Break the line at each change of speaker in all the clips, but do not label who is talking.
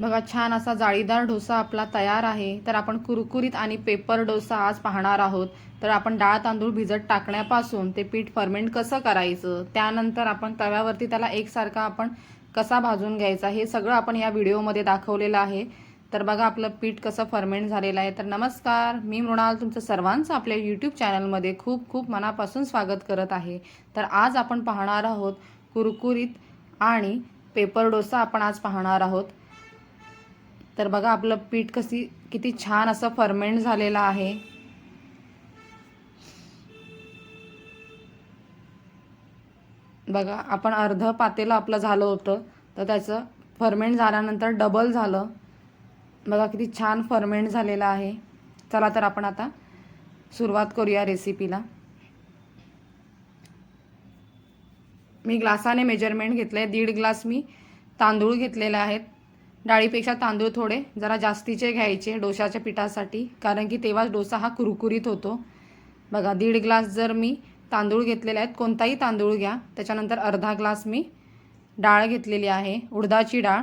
बघा छान असा जाळीदार डोसा आपला तयार आहे. तर आपण कुरकुरीत आणि पेपर डोसा आज पाहणार आहोत. तर आपण डाळ तांदूळ भिजत टाकण्यापासून ते पीठ फर्मेंट कसं करायचं त्यानंतर आपण तव्यावरती त्याला एकसारखा आपण कसा भाजून घ्यायचा हे सगळं आपण या व्हिडिओमध्ये दाखवलेलं आहे. तर बघा आपलं पीठ कसं फर्मेंट झालेलं आहे. तर नमस्कार मी मृणाल तुमचं सर्वांचं आपल्या यूट्यूब चॅनलमध्ये खूप खूप मनापासून स्वागत करत आहे. तर आज आपण पाहणार आहोत कुरकुरीत आणि पेपर डोसा आपण आज पाहणार आहोत. तर बघा आपलं पीठ कशी किती छान असं फर्मेंट झालेलं आहे. बघा आपण अर्ध पातेलं आपलं झालं होतं तर त्याचं फर्मेंट झाल्यानंतर डबल झालं. बघा किती छान फर्मेंट झालेलं आहे. चला तर आपण आता सुरुवात करूया रेसिपीला मी ग्लासाने मेजरमेंट घेतलं आहे दीड ग्लास मी तांदूळ घेतलेले आहेत. डाळीपेक्षा तांदूळ थोडे जरा जास्तीचे घ्यायचे डोशाच्या पिठासाठी कारण की तेव्हाच डोसा हा कुरकुरीत होतो. बघा दीड ग्लास जर मी तांदूळ घेतलेले आहेत कोणताही तांदूळ घ्या. त्याच्यानंतर अर्धा ग्लास मी डाळ घेतलेली आहे उडदाची डाळ.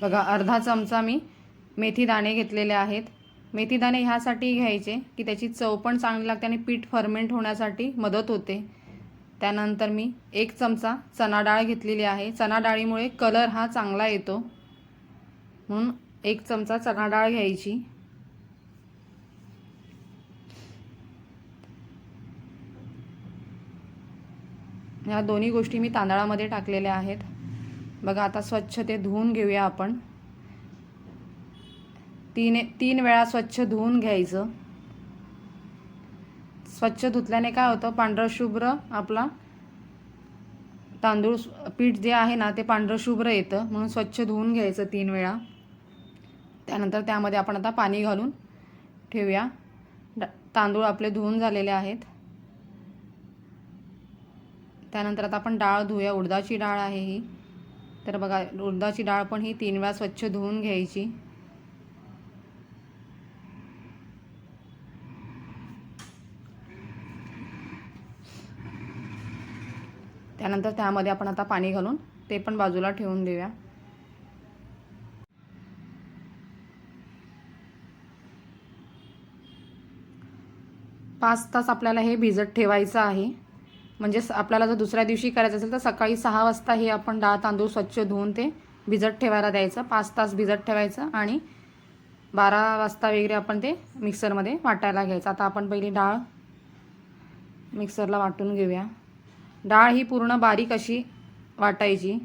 बघा अर्धा चमचा मी मेथी दाणे घेतलेले आहेत. मेथीदाणे ह्यासाठी घ्यायचे की त्याची चव पण चांगली लागते आणि पीठ फर्मेंट होण्यासाठी मदत होते. त्यानंतर मी एक चमचा चणा डाळ घेतलेली आहे. चणा डाळीमुळे कलर हा चांगला येतो. म्हणून एक चमचा चणा डाळ घ्यायची. ह्या दोन्ही गोष्टी मी तांदळामध्ये टाकलेल्या आहेत. बघा आता स्वच्छ ते धुवून घेऊया आपण. तीन तीन वेळा स्वच्छ धुवून घ्यायचं. स्वच्छ धुतल्याने काय होतं? पांढरं शुभ्र आपला तांदूळ पीठ जे आहे ना ते पांढरशुभ्र येतं. म्हणून स्वच्छ धुवून घ्यायचं तीन वेळा. त्यानंतर त्यामध्ये आपण आता पाणी घालून ठेवूया. तांदूळ आपले धुवून झालेले आहेत. त्यानंतर आता आपण डाळ धुया उडदाची डाळ आहे ही. तर बघा उडदाची डाळ पण ही तीन वेळा स्वच्छ धुवून घ्यायची. त्यानंतर त्यामध्ये आपण आता पाणी घालून ते पण बाजूला ठेवून देऊया. पाच तास आपल्याला हे भिजत ठेवायचं आहे. म्हणजे आपल्याला जर दुसऱ्या दिवशी करायचं असेल तर सकाळी सहा वाजता हे आपण डाळ तांदूळ स्वच्छ धुवून ते भिजत ठेवायला द्यायचं. पाच तास भिजत ठेवायचं आणि बारा वाजता वगैरे आपण ते मिक्सरमध्ये वाटायला घ्यायचं. आता आपण पहिली डाळ मिक्सरला वाटून घेऊया. डाळ ही पूर्ण बारीक अशी वाटायची.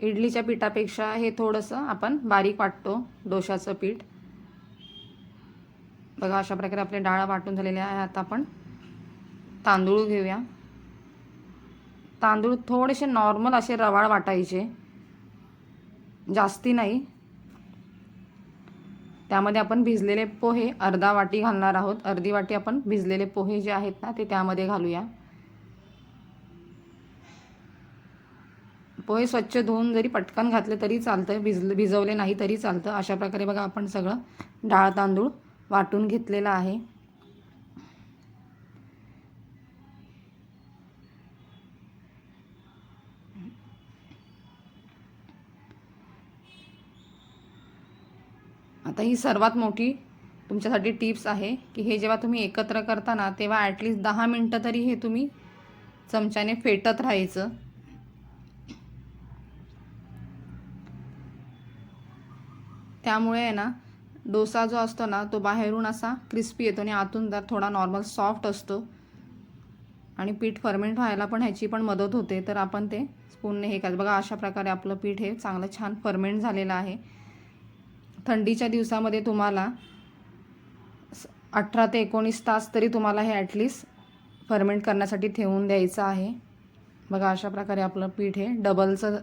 इडलीच्या पिठापेक्षा हे थोडंसं आपण बारीक वाटतो डोशाचं पीठ. बघा अशा प्रकारे आपले डाळ वाटून झालेल्या आहे आता आपण तांदूळ घेऊया. तांदूळ थोडेसे नॉर्मल असे रवाळ वाटायचे. जास्ती नाही. त्यामध्ये आपण भिजलेले पोहे अर्धा वाटी घालणार आहोत. अर्धी वाटी आपण भिजलेले पोहे जे आहेत ना ते त्यामध्ये घालूया. पोहे स्वच्छ धुवून जरी पटकन घातले तरी चालतं भिज भिजवले नाही तरी चालतं. अशा प्रकारे बघा आपण सगळं डाळ तांदूळ वाटून घेतलेलं आहे. आता ही सर्वात मोठी तुमच्यासाठी टिप्स आहे की हे जेव्हा तुम्ही एकत्र करता ना तेव्हा ॲटलिस्ट दहा मिनटं तरी हे तुम्ही चमच्याने फेटत राहायचं. त्यामुळे आहे ना डोसा जो असतो ना तो बाहेरून असा क्रिस्पी येतो आणि आतून तर थोडा नॉर्मल सॉफ्ट असतो आणि पीठ फर्मेंट व्हायला पण ह्याची पण मदत होते तर आपण ते स्पूनने हे करायचं बघा अशा प्रकारे आपलं पीठ हे चांगलं छान फर्मेंट झालेलं आहे. थंडीच्या दिवसामध्ये तुम्हाला अठरा ते एकोणीस तास तरी तुम्हाला हे ॲटलिस्ट फर्मेंट करण्यासाठी ठेवून द्यायचं आहे. बघा अशा प्रकारे आपलं पीठ हे डबलचं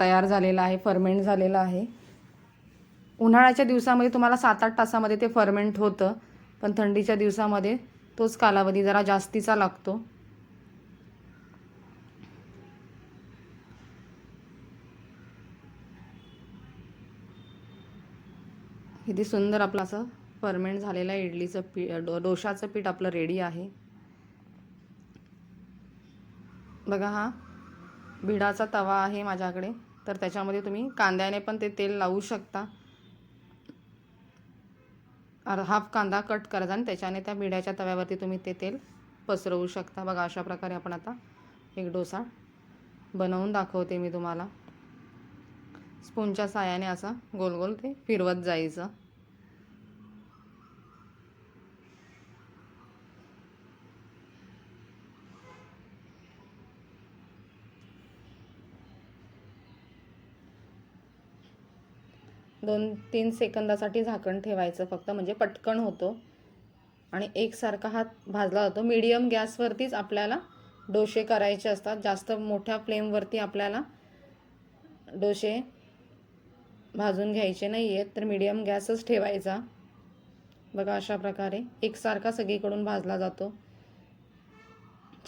तयार झालेलं आहे फर्मेंट झालेलं आहे. उन्हाळ्याच्या दिवसामध्ये तुम्हाला सात आठ तासामध्ये ते फर्मेंट होतं पण थंडीच्या दिवसामध्ये तोच कालावधी जरा जास्तीचा लागतो. किती सुंदर आपलं असं फर्मेंट झालेलं इडलीचं पी डो डोशाचं पीठ आपलं रेडी आहे. बघा हा भिडाचा तवा आहे माझ्याकडे. तर त्याच्यामध्ये तुम्ही कांद्याने पण ते तेल लावू शकता. हाफ कांदा कट करायचा आणि त्याच्याने त्या भिड्याच्या तव्यावरती तुम्ही ते तेल पसरवू शकता. बघा अशा प्रकारे आपण आता एक डोसा बनवून दाखवते मी तुम्हाला. स्पूनच्या साह्याने असा गोल गोल ते फिरवत जायचं. दोन तीन सेकंदासाठी झाकण ठेवायचं फक्त म्हणजे पटकन होतो. आणि एकसारखा हात भाजला जातो. मीडियम गॅसवरतीच आपल्याला डोसे करायचे असतात. जास्त मोठ्या फ्लेमवरती आपल्याला डोसे भाजून घ्यायचे नाही आहेत तर मीडियम गॅसच ठेवायचा. बघा अशा प्रकारे. एकसारखा सगळीकडून भाजला जातो.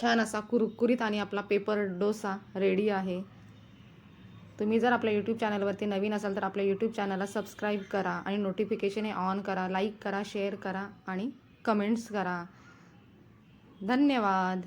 छान असा कुरकुरीत आणि आपला पेपर डोसा रेडी आहे. तुम्ही जर आपल्या यूट्यूब चॅनलवरती नवीन असाल तर आपल्या यूट्यूब चॅनलला सबस्क्राईब करा आणि नोटिफिकेशन हे ऑन करा लाईक करा शेअर करा आणि कमेंट्स करा. धन्यवाद.